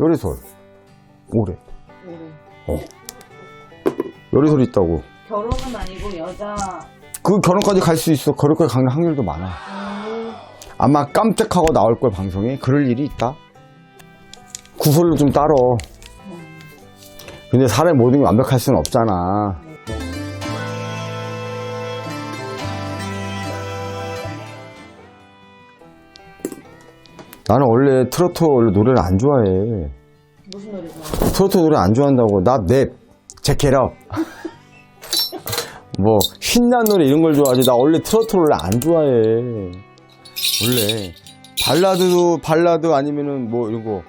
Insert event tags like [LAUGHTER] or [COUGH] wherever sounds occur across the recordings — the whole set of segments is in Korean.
요리솔. 오래. 올해. 요리솔 있다고. 결혼은 아니고 여자. 그 결혼까지 갈 수 있어. 결혼까지 가는 확률도 많아. 음, 아마 깜짝하고 나올 걸 방송에 그럴 일이 있다. 구설로 좀 따러. 근데 사람의 모든 게 완벽할 수는 없잖아. 나는 원래 트로트 원래 노래를 안 좋아해. 무슨 노래 좋아? 트로트 노래 안 좋아한다고. 나 랩, 제캐럽. [LAUGHS] 뭐, 신난 노래 이런 걸 좋아하지. 나 원래 트로트 노래 안 좋아해. 원래. 발라드도, 발라드 아니면은 뭐 이런 거.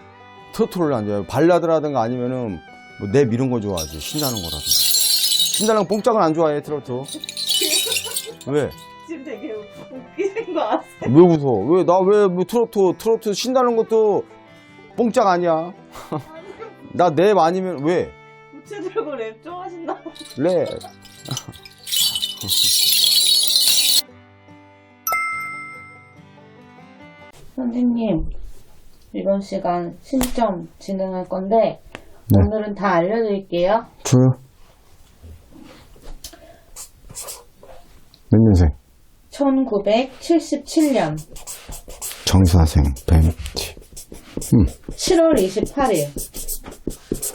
트로트 노래 안 좋아해. 발라드라든가 아니면은 뭐랩 이런 거 좋아하지. 신나는 거라든가. 신나는 거 뽕짝은 안 좋아해, 트로트. [LAUGHS] 왜? 지금 되게 웃기는 거 아세요? 왜 웃어? 왜, 나 왜, 뭐 트로트, 트로트 신나는 것도 뽕짝 아니야. 나 랩 아니면 왜? 부채 들고 랩 좋아하신다. 랩. 선생님, 이번 시간 신점 진행할 건데, 네. 오늘은 다 알려드릴게요. 줘요. 몇 년생? 1977년 정사생, 벤치. 7월 28일.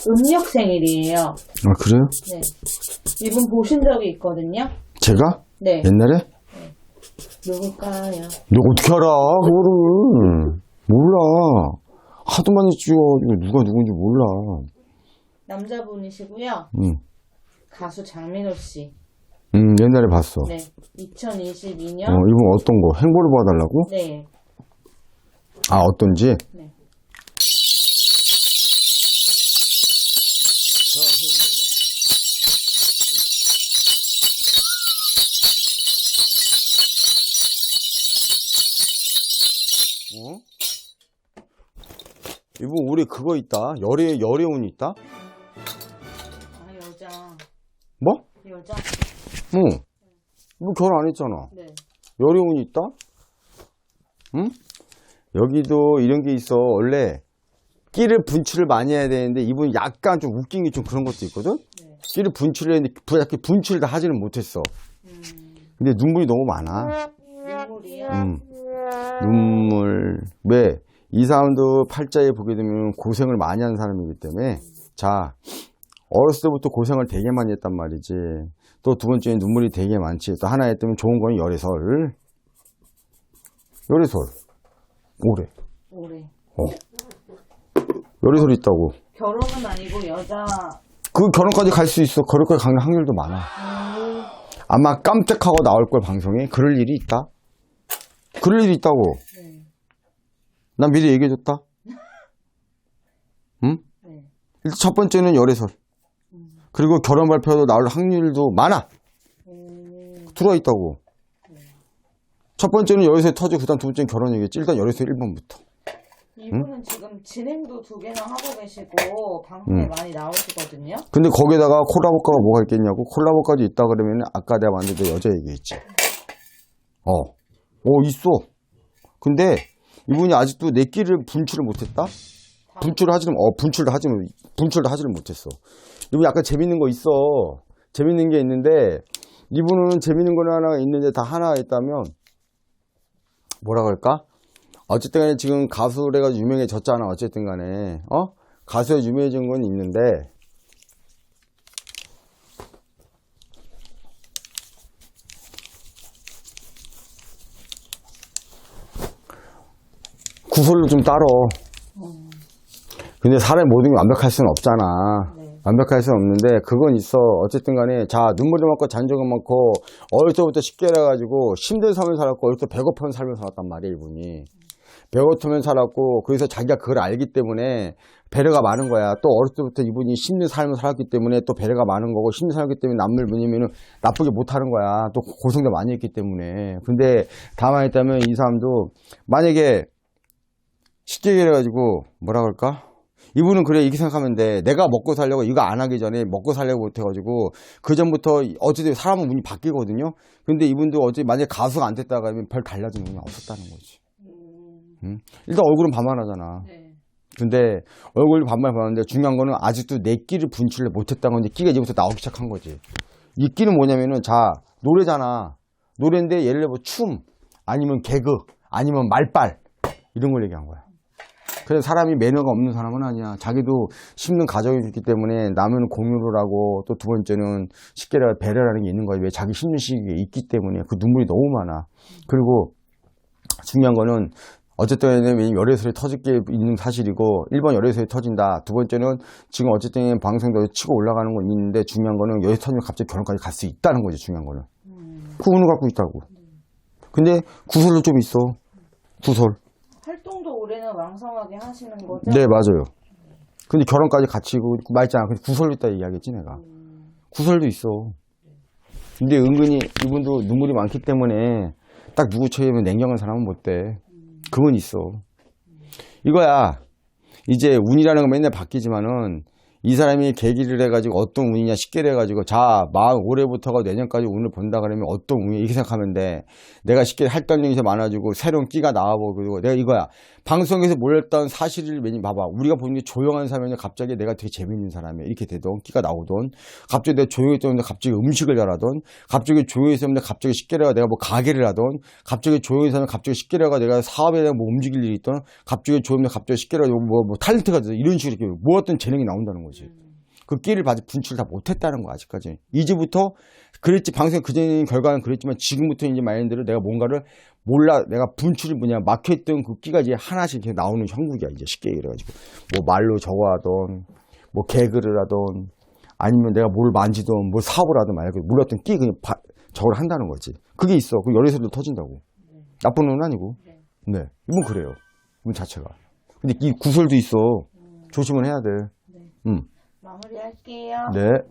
음력 생일이에요. 아, 그래요? 네. 이분 보신 적이 있거든요. 제가? 네. 옛날에? 누굴까요? 너 어떻게 알아, 그거를. 몰라. 하도 많이 찍어가지고 누가 누군지 몰라. 남자분이시고요. 응. 가수 장민호 씨. 음, 옛날에 봤어. 네. 2022년. 어, 이분 어떤 거? 행보를 봐달라고? 네. 아, 어떤지? 네. 어? 이분 우리 그거 있다. 열애, 열애운 있다? 아, 여자. 뭐? 여자? 응. 이분 결혼 안 했잖아. 네. 열애운이 있다? 응? 여기도 이런 게 있어. 원래 끼를 분출을 많이 해야 되는데 이분 약간 좀 웃긴 게 좀 그런 것도 있거든? 네. 끼를 분출을 했는데 부- 이렇게 분출을 다 하지는 못했어. 음, 근데 눈물이 너무 많아. 눈물이요? 음. 눈물. 왜? 이 사람도 팔자에 보게 되면 고생을 많이 한 사람이기 때문에 자, 어렸을 때부터 고생을 되게 많이 했단 말이지. 또 두 번째는 눈물이 되게 많지. 또 하나 했다면 좋은 건 열애설. 열애설. 오래. 올해. 어. 열애설 있다고. 결혼은 아니고 여자. 그 결혼까지 갈 수 있어. 결혼까지 가는 확률도 많아. 음, 아마 깜짝하고 나올 걸 방송에 그럴 일이 있다. 그럴 일이 있다고. 네. 난 미리 얘기해줬다. [LAUGHS] 응? 네. 일단 첫 번째는 열애설. 그리고 결혼 발표도 나올 확률도 많아. 음, 들어있다고. 첫 번째는 열애설 터지고, 그 다음 두 번째는 결혼 얘기겠지. 일단 열애설 1번부터. 이분은 지금 진행도 두 개나 하고 계시고 방송에 음. 많이 나오시거든요. 근데 거기다가 콜라보가가 뭐가 있겠냐고. 콜라보까지 있다 그러면 아까 내가 만든 여자 얘기했지. 어. 어, 있어. 근데 이분이 아직도 내 끼를 분출을 못했다? 분출을 하지는, 어, 분출을 하지는, 분출을 하지를 못했어. 이분 약간 재밌는 거 있어. 재밌는 게 있는데, 이분은 재밌는 거 하나 있는데 다 하나 있다면, 뭐라 그럴까? 어쨌든 간에 지금 해가지고 유명해졌잖아. 어쨌든 간에. 어? 가수에 유명해진 건 있는데, 구설로 좀 따러. 근데 사람의 모든 게 완벽할 수는 없잖아. 네. 완벽할 수는 없는데, 그건 있어. 어쨌든 간에, 자, 눈물도 많고, 잔적은 많고, 어릴 때부터 쉽게 해가지고, 힘든 삶을 살았고, 어릴 때 배고픈 삶을 살았단 말이야, 이분이. 배고프면 살았고, 그래서 자기가 그걸 알기 때문에, 배려가 많은 거야. 또 어릴 때부터 이분이 힘든 삶을 살았기 때문에, 또 배려가 많은 거고, 힘든 살기 때문에 남을 뭐냐면은, 나쁘게 못 하는 거야. 또 고생도 많이 했기 때문에. 근데, 다만 있다면 이 사람도, 만약에, 쉽게 얘기해가지고 뭐라 그럴까? 이분은 그래 이렇게 생각하면 돼. 내가 먹고 살려고 이거 안 하기 전에 먹고 살려고 못해가지고 그 전부터 어쨌든 사람은 운이 바뀌거든요. 근데 이분도 어째 만약 에 가수가 안 됐다 그러면 별 달라진 운이 없었다는 거지. 음, 응? 일단 얼굴은 반만하잖아. 네. 근데 얼굴 반말 봤는데 중요한 거는 아직도 내 끼를 분출을 못했다는 건데 끼가 이제부터 나오기 시작한 거지. 이 끼는 뭐냐면은 자 노래잖아. 노래인데 예를 들어 뭐 춤 아니면 개그 아니면 말빨 이런 걸 얘기한 거야. 그래서 사람이 매너가 없는 사람은 아니야. 자기도 심는 가정이 있기 때문에 남은 공유를 하고 또 두 번째는 쉽게 말해 배려라는 게 있는 거야. 왜 자기 심는 시기에 있기 때문에 그 눈물이 너무 많아. 그리고 중요한 거는 어쨌든 열애설이 터질 게 있는 사실이고 1번 열애설이 터진다. 두 번째는 지금 어쨌든 방송도 치고 올라가는 건 있는데 중요한 거는 열애 터지면 갑자기 결혼까지 갈 수 있다는 거지 중요한 거는. 그 운을 갖고 있다고. 근데 구설도 좀 있어. 구설. 올해는 왕성하게 하시는 거죠? 네, 맞아요. 근데 결혼까지 같이 고 말잖아. 근데 구설도 있다 이야기했지, 내가. 구설도 있어. 근데 은근히 이분도 눈물이 많기 때문에 딱 누구 처에면 냉정한 사람은 못 돼. 그건 있어. 이거야. 이제 운이라는 건 맨날 바뀌지만은 이 사람이 계기를 해가지고 어떤 운이냐 쉽게 해가지고 자, 마 올해부터가 내년까지 운을 본다 그러면 어떤 운이 이렇게 생각하면 돼. 내가 쉽게 할당량이 많아지고 새로운 끼가 나와보고 그리고 내가 이거야. 방송에서 몰렸던 사실을 매니 봐봐. 우리가 보는 게 조용한 사람이 갑자기 내가 되게 재밌는 사람이야. 이렇게 되던 끼가 나오던 갑자기 내가 조용했던 갑자기 음식을 잘하던 갑자기 조용했었는데 갑자기 쉽게 내가 내가 뭐 가게를 하던 갑자기 조용해서는 갑자기 쉽게 내가 내가 사업에 대한 뭐 움직일 일이 있던 갑자기 조용해 갑자기 쉽게 내가 뭐, 뭐 탤런트가 돼서 이런 식으로 이렇게 모았던 재능이 나온다는 거지. 그 끼를 아직 분출 다 못했다는 거 아직까지. 이제부터 그랬지 방송 그전 결과는 그랬지만 지금부터 이제 마인드를 내가 뭔가를 몰라 내가 분출이 뭐냐 막혀있던 그 끼가 이제 하나씩 이렇게 나오는 형국이야 이제 쉽게 얘기해가지고 뭐 말로 저거 하던 뭐 개그를 하던 아니면 내가 뭘 만지던 뭘 사업을 하든 말고 몰랐던 끼 그냥 바, 저걸 한다는 거지. 그게 있어. 그 열애설도 터진다고. 나쁜 놈은 아니고. 네. 이분 그래요. 이분 자체가. 근데 이 구설도 있어. 조심을 해야 돼. 음. 마무리할게요. 네.